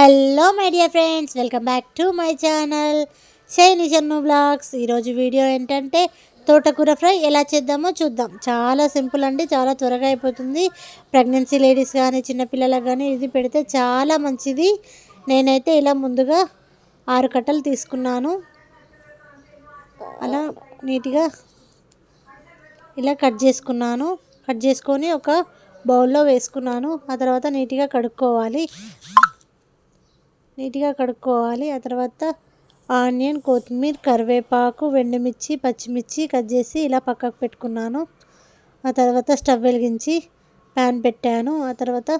Hello my dear friends welcome back to my channel Shiny Jannu blogs ఈరోజు video ఏంటంటే తోటకూర fry ఎలా చేద్దామో చూద్దాం. చాలా సింపుల్ అండి. చాలా త్వరగా అయిపోతుంది. ప్రెగ్నెన్సీ లేడీస్ కానీ చిన్నపిల్లలకు కానీ ఇది పెడితే చాలా మంచిది. నేనైతే ఇలా ముందుగా ఆరు కట్టలు తీసుకున్నాను. అలా నీట్గా ఇలా కట్ చేసుకున్నాను. కట్ చేసుకొని ఒక బౌల్లో వేసుకున్నాను. ఆ తర్వాత నీట్గా కడుక్కోవాలి. నీట్గా కడుక్కోవాలి. ఆ తర్వాత ఆనియన్ కొత్తిమీర కరివేపాకు వెండిమిర్చి పచ్చిమిర్చి కట్ చేసి ఇలా పక్కకు పెట్టుకున్నాను. ఆ తర్వాత స్టవ్ వెలిగించి ప్యాన్ పెట్టాను. ఆ తర్వాత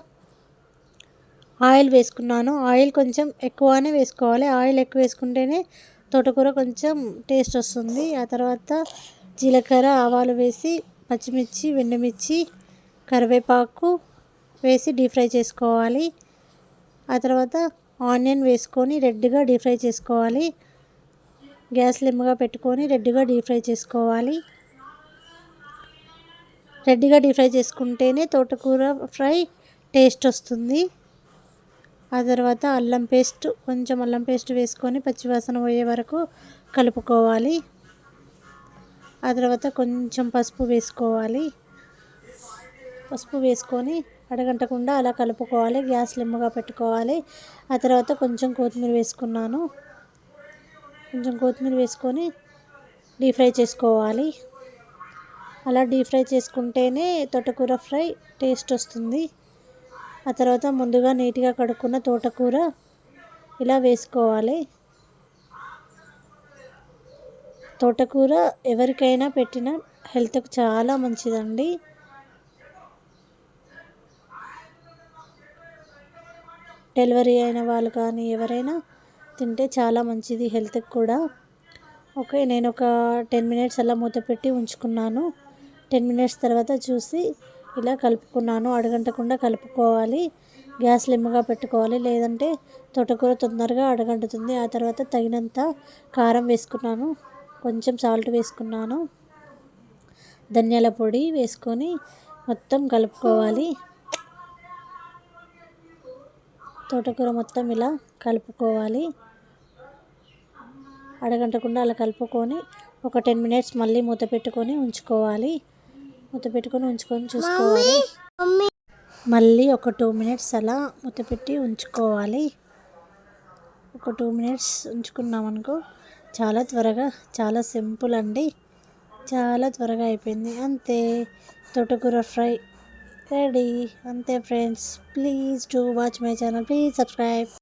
ఆయిల్ వేసుకున్నాను. ఆయిల్ కొంచెం ఎక్కువనే వేసుకోవాలి. ఆయిల్ ఎక్కువ వేసుకుంటేనే తోటకూర కొంచెం టేస్ట్ వస్తుంది. ఆ తర్వాత జీలకర్ర ఆవాలు వేసి పచ్చిమిర్చి వెండిమిర్చి కరివేపాకు వేసి డీప్ ఫ్రై చేసుకోవాలి. ఆ తర్వాత ఆనియన్ వేసుకొని రెడ్గా డీప్ ఫ్రై చేసుకోవాలి. గ్యాస్ లిమ్గా పెట్టుకొని రెడ్గా డీప్ ఫ్రై చేసుకోవాలి. రెడ్గా డీప్ ఫ్రై చేసుకుంటేనే తోటకూర ఫ్రై టేస్ట్ వస్తుంది. ఆ తర్వాత అల్లం పేస్ట్ కొంచెం అల్లం పేస్ట్ వేసుకొని పచ్చివాసన పోయే వరకు కలుపుకోవాలి. ఆ తర్వాత కొంచెం పసుపు వేసుకోవాలి. పసుపు వేసుకొని అడగంటకుండా అలా కలుపుకోవాలి. గ్యాస్ లిమ్గా పెట్టుకోవాలి. ఆ తర్వాత కొంచెం కొత్తిమీర వేసుకున్నాను. కొంచెం కొత్తిమీర వేసుకొని డీప్ ఫ్రై చేసుకోవాలి. అలా డీప్ ఫ్రై చేసుకుంటేనే తోటకూర ఫ్రై టేస్ట్ వస్తుంది. ఆ తర్వాత ముందుగా నీట్గా కడుక్కున్న తోటకూర ఇలా వేసుకోవాలి. తోటకూర ఎవరికైనా పెట్టిన హెల్త్కు చాలా మంచిదండి. డెలివరీ అయిన వాళ్ళు కానీ ఎవరైనా తింటే చాలా మంచిది హెల్త్కి కూడా. ఓకే నేను ఒక టెన్ మినిట్స్ అలా మూత పెట్టి ఉంచుకున్నాను. టెన్ మినిట్స్ తర్వాత చూసి ఇలా కలుపుకున్నాను. అడగంటకుండా కలుపుకోవాలి. గ్యాస్ లిమ్ముగా పెట్టుకోవాలి. లేదంటే తోటకూర తొందరగా అడగంటుతుంది. ఆ తర్వాత తగినంత కారం వేసుకున్నాను. కొంచెం సాల్ట్ వేసుకున్నాను. ధనియాల పొడి వేసుకొని మొత్తం కలుపుకోవాలి. తోటకూర మొత్తం ఇలా కలుపుకోవాలి. అడగంటకుండా అలా కలుపుకొని ఒక టెన్ మినిట్స్ మళ్ళీ మూత పెట్టుకొని ఉంచుకోవాలి. మూత పెట్టుకొని ఉంచుకొని చూసుకోవాలి. మళ్ళీ ఒక టూ మినిట్స్ అలా మూత పెట్టి ఉంచుకోవాలి. ఒక టూ మినిట్స్ ఉంచుకున్నామనుకో చాలా త్వరగా చాలా సింపుల్ అండి. చాలా త్వరగా అయిపోయింది. అంతే. తోటకూర ఫ్రై రెడీ అంతే friends please to watch my channel please subscribe